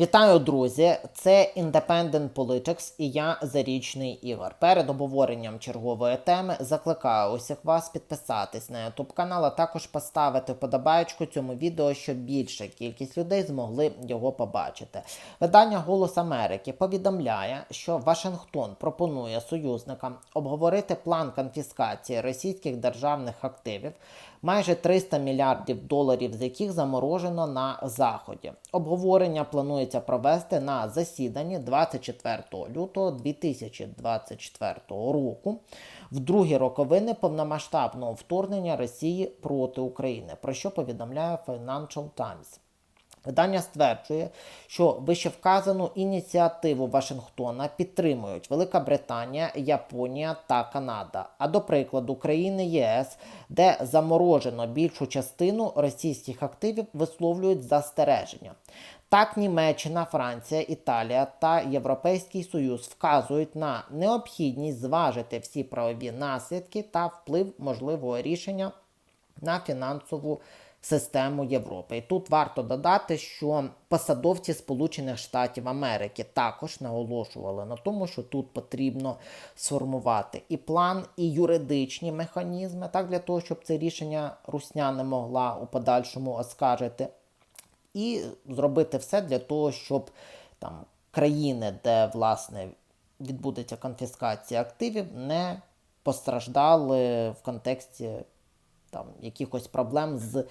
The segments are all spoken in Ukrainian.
Вітаю, друзі! Це Independent Politics і я Зарічний Ігор. Перед обговоренням чергової теми закликаю усіх вас підписатись на YouTube канал, а також поставити вподобаєчку цьому відео, щоб більша кількість людей змогли його побачити. Видання Голос Америки повідомляє, що Вашингтон пропонує союзникам обговорити план конфіскації російських державних активів майже 300 мільярдів доларів, з яких заморожено на заході. Обговорення планується провести на засіданні 24 лютого 2024 року, в другі роковини повномасштабного вторгнення Росії проти України, про що повідомляє Financial Times. Видання стверджує, що вищевказану ініціативу Вашингтона підтримують Велика Британія, Японія та Канада. А до прикладу, країни ЄС, де заморожено більшу частину російських активів, висловлюють застереження. Так, Німеччина, Франція, Італія та Європейський Союз вказують на необхідність зважити всі правові наслідки та вплив можливого рішення на фінансову систему Європи. І тут варто додати, що посадовці Сполучених Штатів Америки також наголошували на тому, що тут потрібно сформувати і план, і юридичні механізми, так для того, щоб це рішення Русня не могла у подальшому оскаржити, і зробити все для того, щоб там країни, де власне відбудеться конфіскація активів, не постраждали в контексті там якихось проблем з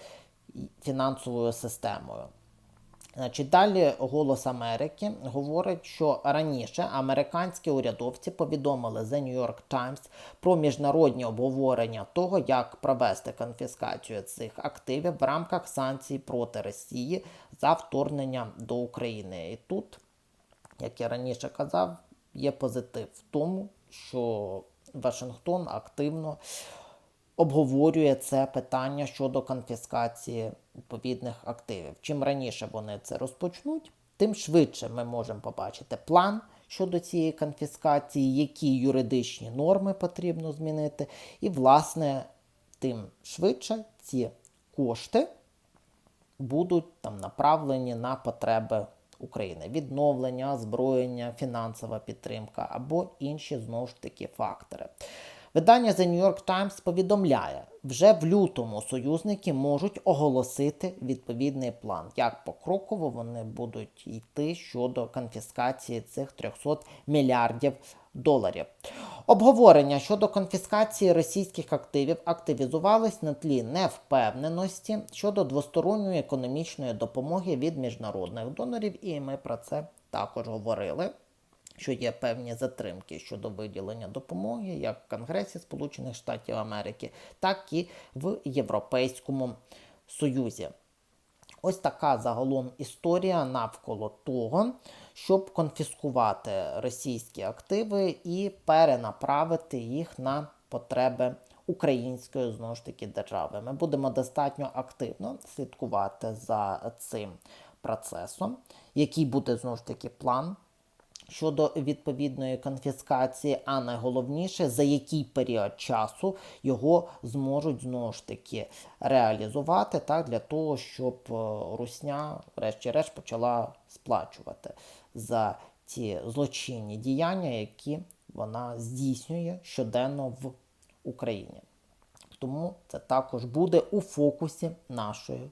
фінансовою системою. Значить, далі Голос Америки говорить, що раніше американські урядовці повідомили The New York Times про міжнародні обговорення того, як провести конфіскацію цих активів в рамках санкцій проти Росії за вторгнення до України. І тут, як я раніше казав, є позитив в тому, що Вашингтон активно обговорює це питання щодо конфіскації відповідних активів. Чим раніше вони це розпочнуть, тим швидше ми можемо побачити план щодо цієї конфіскації, які юридичні норми потрібно змінити, і, власне, тим швидше ці кошти будуть там направлені на потреби України: відновлення, озброєння, фінансова підтримка або інші знову ж таки фактори. Видання The New York Times повідомляє, вже в лютому союзники можуть оголосити відповідний план, як покроково вони будуть йти щодо конфіскації цих 300 мільярдів доларів. Обговорення щодо конфіскації російських активів активізувались на тлі невпевненості щодо двосторонньої економічної допомоги від міжнародних донорів, і ми про це також говорили що є певні затримки щодо виділення допомоги як в Конгресі Сполучених Штатів Америки, так і в Європейському Союзі. Ось така загалом історія навколо того, щоб конфіскувати російські активи і перенаправити їх на потреби української знову ж таки держави. Ми будемо достатньо активно слідкувати за цим процесом, який буде знову ж таки план щодо відповідної конфіскації, а найголовніше, за який період часу його зможуть знову ж таки реалізувати так, для того, щоб е, Русня, врешті-решт, почала сплачувати за ті злочинні діяння, які вона здійснює щоденно в Україні. Тому це також буде у фокусі нашої